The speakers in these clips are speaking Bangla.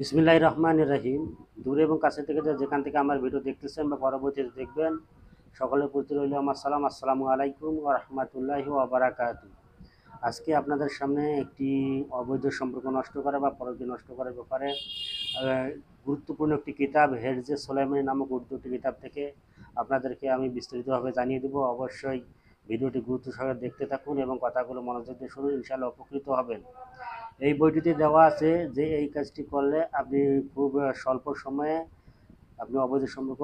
বিসমিল্লাহ রহমান রহিম। দূরে এবং কাছে থেকে যেখান থেকে আমার ভিডিও দেখতেছেন বা পরবর্তীতে দেখবেন সকলের প্রতি রইল আমার সালাম। আসসালামু আলাইকুম ও রহমতুল্লাহি ওবরাকাতু আজকে আপনাদের সামনে একটি অবৈধ সম্পর্ক নষ্ট করা বা পরকে নষ্ট করার ব্যাপারে গুরুত্বপূর্ণ একটি কিতাব, হেরজে সোলাইমানি নামক উর্দু একটি কিতাব থেকে আপনাদেরকে আমি বিস্তারিতভাবে জানিয়ে দেবো। অবশ্যই ভিডিওটি গুরুত্ব সহকারে দেখতে থাকুন এবং কথাগুলো মনোযোগ দিয়ে শুনুন, ইনশাআল্লাহ উপকৃত হবেন। এই বইটিতে দেওয়া আছে যে এই কাজটি করলে আপনি খুব স্বল্প সময়ে আপনি অবৈধ সম্পর্ক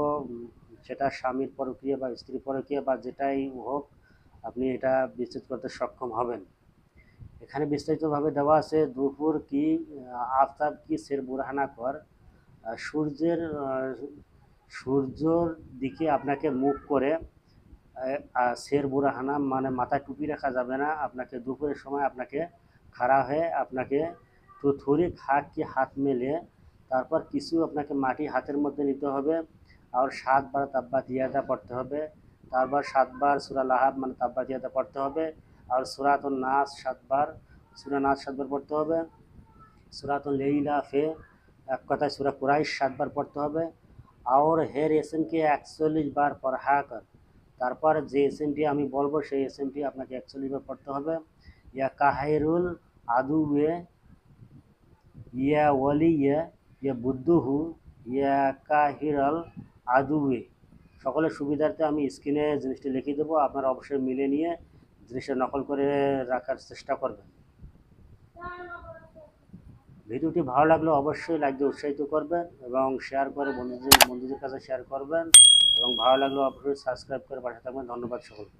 সেটা স্বামীর পরকীয়া বা স্ত্রী পরকীয়া বা যেটাই হোক আপনি এটা বিচ্ছেদ করতে সক্ষম হবেন। এখানে বিস্তারিতভাবে দেওয়া আছে দুপুর কি আফতাব কি সের বুরহানা কর। সূর্যের সূর্যর দিকে আপনাকে মুখ করে সের আহ, বুরাহানা মানে মাথায় টুপি রাখা যাবে না। আপনাকে দুপুরের সময় আপনাকে খাড়া হয়ে আপনাকে তো থরি খাক কি হাত মেলে তারপর কিছু আপনাকে মাটি হাতের মধ্যে নিতে হবে আর সাতবার তাব্বা দিয়াদা পড়তে হবে তারপর সাতবার সুরা লাহাব মানে তাব্বা দিয়াদা পড়তে হবে আর সুরাত নাচ সাতবার সুরা নাচ সাতবার পড়তে হবে সুরাত লেইলা ফে এক কথায় সুরা কুরাইশ সাতবার পড়তে হবে আর হের এসএনকে একচল্লিশ বার পড়া কর তারপর যে এসএনটি আমি বলব সেই এসএনটি আপনাকে একচল্লিশ বার পড়তে হবে ইয়া কাহেরুল আদুয়ে ইয়া ওয়ালিয়া ইয়া বুদ্ধুহু ইয়া কাহিরাল আদুয়ে সকলের সুবিধার্থে আমি স্ক্রিনে জিনিসটি লিখে দেবো, আপনারা অবশ্যই মিলে নিয়ে জিনিসটা নকল করে রাখার চেষ্টা করবেন। ভিডিওটি ভালো লাগলে অবশ্যই দিয়ে উৎসাহিত করবেন এবং শেয়ার করে বন্ধুদের বন্ধুদের কাছে শেয়ার করবেন এবং ভালো লাগলে অবশ্যই সাবস্ক্রাইব করে পাশে থাকবেন। ধন্যবাদ সকলকে।